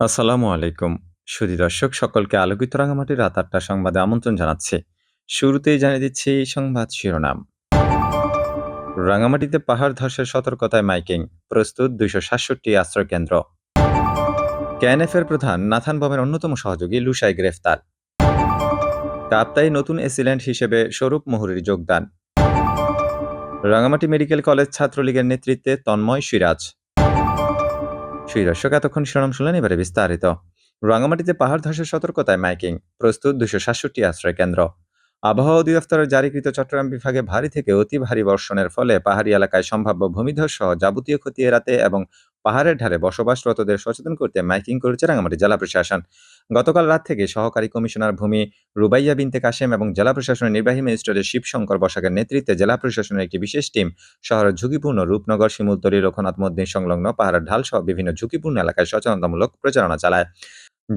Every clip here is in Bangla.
আসসালামু আলাইকুম। সুধী দর্শক সকলকে আলোকিত রাঙামাটির রাত ৮ টা সংবাদে আমন্ত্রণ জানাচ্ছি। শুরুতেই জানিয়ে দিচ্ছি সংবাদ শিরোনাম। রাঙামাটিতে পাহাড় ধসের সতর্কতায় মাইকিং, প্রস্তুত ২৬৭ আশ্রয়কেন্দ্র। কেএনএফের প্রধান নাথান বমের অন্যতম সহযোগী লুসাই গ্রেফতার। কাপ্তাই নতুন এসিল্যান্ড হিসেবে স্বরূপ মুহুরীর যোগদান। রাঙামাটি মেডিকেল কলেজ ছাত্রলীগের নেতৃত্বে তন্ময় সিরাজ। সুই দর্শক এতক্ষণ শিরোনাম শুনলেন এবারে বিস্তারিত। রাঙামাটিতে পাহাড় ধসের সতর্কতায় মাইকিং, প্রস্তুত দুশো সাতষট্টি আশ্রয় কেন্দ্র। আবহাওয়া অধিদপ্তরের জারিকৃত চট্টগ্রাম বিভাগে ভারী থেকে অতি ভারী বর্ষণের ফলে পাহাড়ি এলাকায় সম্ভাব্য ভূমিধস সহ যাবতীয় ক্ষতি এড়াতে এবং পাহাড়ের ঢালে বসবাসরতদের সচেতন করতে মাইকিং করেছে রাঙামাটি জেলা প্রশাসন। গতকাল রাত থেকে সহকারী কমিশনার ভূমি রুবাইয়া বিনতে কাশেম এবং জেলা প্রশাসনের নির্বাহী ম্যাজিস্ট্রেটের শিবশঙ্কর বসাকের নেতৃত্বে জেলা প্রশাসনের একটি বিশেষ টিম শহরের ঝুঁকিপূর্ণ রূপনগর, শিমুলতলী লোকনাথ মদ্দিন সংলগ্ন পাহাড়ের ঢাল সহ বিভিন্ন ঝুঁকিপূর্ণ এলাকায় সচেতনতামূলক প্রচারণা চালায়।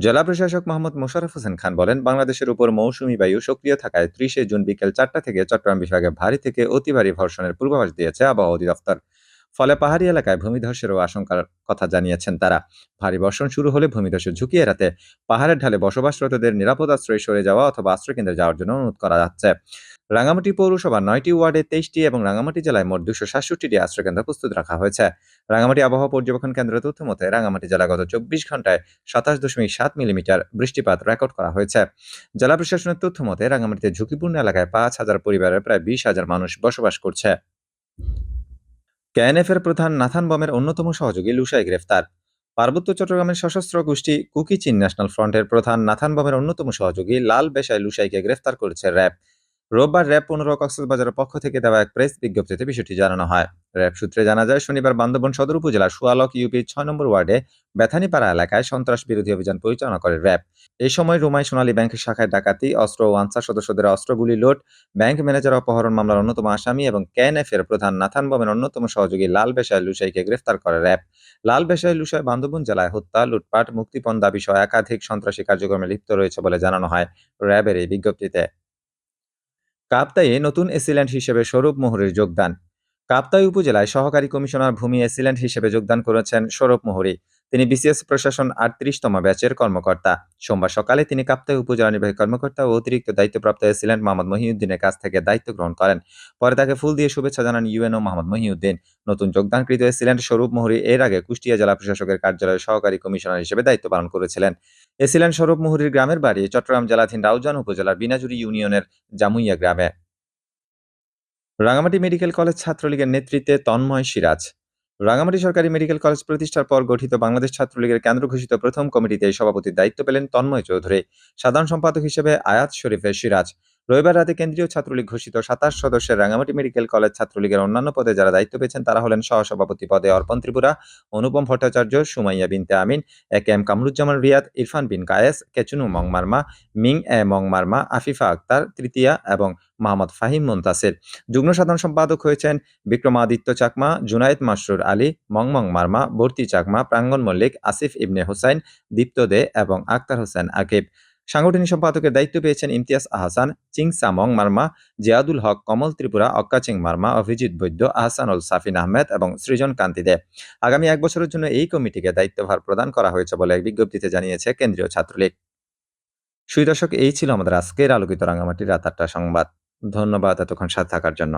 জেলা প্রশাসক মোহাম্মদ মোশাররফ হোসেন খান বলেন, বাংলাদেশের উপর মৌসুমী বায়ু সক্রিয় থাকায় ত্রিশে জুন বিকেল চারটা থেকে চট্টগ্রাম বিভাগে ভারী থেকে অতি ভারী পূর্বাভাস দিয়েছে আবহাওয়া অধিদপ্তর। ফলে পাহাড়ি এলাকায় ভূমিধসেরও আশঙ্কার কথা জানিয়েছেন তারা। ভারী বর্ষণ শুরু হলে ভূমিধসের ঝুঁকি এড়াতে পাহাড়ের ঢালে বসবাসরতদের নিরাপদ আশ্রয় সরে যাওয়া অথবা আশ্রয়কেন্দ্রে যাওয়ার জন্য অনুরোধ করা যাচ্ছে। রাঙামাটি পৌরসভা নয়টি ওয়ার্ডে তেইশটি এবং রাঙামাটি জেলায় মোট দুশো সাতষট্টিটি আশ্রয়কেন্দ্র প্রস্তুত রাখা হয়েছে। রাঙামাটি আবহাওয়া পর্যবেক্ষণ কেন্দ্রের তথ্য মতে রাঙামাটি জেলা গত চব্বিশ ঘন্টায় সাতাশ দশমিক সাত মিলিমিটার বৃষ্টিপাত রেকর্ড করা হয়েছে। জেলা প্রশাসনের তথ্য মতে রাঙামাটিতে ঝুঁকিপূর্ণ এলাকায় পাঁচ হাজার পরিবারের প্রায় বিশ হাজার মানুষ বসবাস করছে। কেএনএফের প্রধান নাথান বমের অন্যতম সহযোগী লুসাই গ্রেফতার। পার্বত্য চট্টগ্রামের সশস্ত্র গোষ্ঠী কুকি চীন ন্যাশনাল ফ্রন্টের প্রধান নাথান বমের অন্যতম সহযোগী লাল বেশায় লুসাইকে গ্রেফতার করেছে র্যাব। রোববার র্যাব পনেরো কক্সবাজারের পক্ষ থেকে দেওয়া এক প্রেস বিজ্ঞপ্তিতে বিষয়টি জানানো হয়। র্যাব সূত্রে জানা যায়, শনিবার বান্দরবন সদর উপজেলার সুয়ালক ইউপির ছয় নম্বর ওয়ার্ডে বেথানিপাড়া এলাকায় সন্ত্রাস বিরোধী অভিযান পরিচালনা করে র্যাব। এই সময় রুমাই সোনালী ব্যাংকের শাখায় ডাকাতি, অস্ত্র ও আনসার সদস্যদের অস্ত্রগুলি লোট ব্যাংক ম্যানেজার অপহরণ মামলার অন্যতম আসামি এবং কেএনএফ এর প্রধান নাথান বমের অন্যতম সহযোগী লাল বেশায় লুসাইকে গ্রেফতার করে র্যাব। লাল বেশায় লুসাই বান্দরবন জেলায় হত্যা, লুটপাট, মুক্তিপণ দাবি সহ একাধিক সন্ত্রাসী কার্যক্রমে লিপ্ত রয়েছে বলে জানানো হয় র্যাবের এই বিজ্ঞপ্তিতে। কাপ্তাইয়ে নতুন এসিল্যান্ড হিসেবে স্বরূপ মোহরের যোগদান। কাপ্তাই উপজেলায় সহকারী কমিশনার ভূমি এসিল্যান্ড হিসেবে যোগদান করেছেন স্বরূপ মোহরি। তিনি বিসিএস প্রশাসন আটত্রিশতম ব্যাচের কর্মকর্তা। সোমবার সকালে তিনি কাপ্তাই উপজেলা নির্বাহী কর্মকর্তা ও অতিরিক্ত দায়িত্বপ্রাপ্ত এসিল্যান্ড মোহাম্মদ মহিউদ্দিনের কাছ থেকে দায়িত্ব গ্রহণ করেন। পরে তাকে ফুল দিয়ে শুভেচ্ছা জানান ইউএনও মোহাম্মদ মহিউদ্দিন। নতুন যোগদানকৃত এসিল্যান্ড স্বরূপ মোহরি এর আগে কুষ্টিয়া জেলা প্রশাসকের কার্যালয়ের সহকারী কমিশনার হিসেবে দায়িত্ব পালন করেছিলেন। এসিলেন্ট স্বরূপ মোহরির গ্রামের বাড়ি চট্টগ্রাম জেলাধীন রাউজান উপজেলার বিনাজুরি ইউনিয়নের জামুইয়া গ্রামে। রাঙামাটি মেডিকেল কলেজ ছাত্রলীগের নেতৃত্বে তন্ময় সিরাজ। রাঙামাটি সরকারি মেডিকেল কলেজ প্রতিষ্ঠার পর গঠিত বাংলাদেশ ছাত্রলীগের কেন্দ্র ঘোষিত প্রথম কমিটিতে সভাপতির দায়িত্ব পেলেন তন্ময় চৌধুরী। সাধারণ সম্পাদক হিসেবে আয়াত শরীফের সিরাজ। রবিবার রাতে কেন্দ্রীয় ছাত্রলীগ ঘোষিত সাতাশ সদস্যের রাঙামাটি মেডিকেল কলেজ ছাত্রলীগের অন্যান্য পদে যারা দায়িত্ব পেয়েছেন, তারা হলেন সহসভাপতি পদে Arpan Tripura, Anupam Bhattacharya, Sumaiya Binte Amin, A K M Kamruzzaman Riyad, Irfan Bin Kayes, Kechunu Mongmarma, Ming A Mongmarma, Afifa Akter, তৃতীয়া এবং মোহাম্মদ ফাহিম মুন্তাসির। যুগ্ম সাধারণ সম্পাদক হয়েছেন বিক্রমাদিত্য চাকমা, জুনায়েদ মাসরুর আলী, মংমং মার্মা, বর্তি চাকমা, প্রাঙ্গন মল্লিক, আসিফ ইবনে হুসাইন, দীপ্ত দে এবং আক্তার হোসেন আকিব। সাংগঠনিক সম্পাদকের দায়িত্ব পেয়েছেন ইমতিয়াজ আহসান, চিং সামং মার্মা, জিয়াদুল হক, কমল ত্রিপুরা অক্কাচিং মার্মা, অভিজিৎ বৈদ্য আহসানুল সাফিন আহমেদ এবং সৃজন কান্তি দে। আগামী এক বছরের জন্য এই কমিটিকে দায়িত্বভার প্রদান করা হয়েছে বলে এক বিজ্ঞপ্তিতে জানিয়েছে কেন্দ্রীয় ছাত্রলীগ। সুই দর্শক এই ছিল আমাদের আজকের আলোকিত রাঙামাটির রাত আটটা সংবাদ। ধন্যবাদ এতক্ষণ সাথে থাকার জন্য।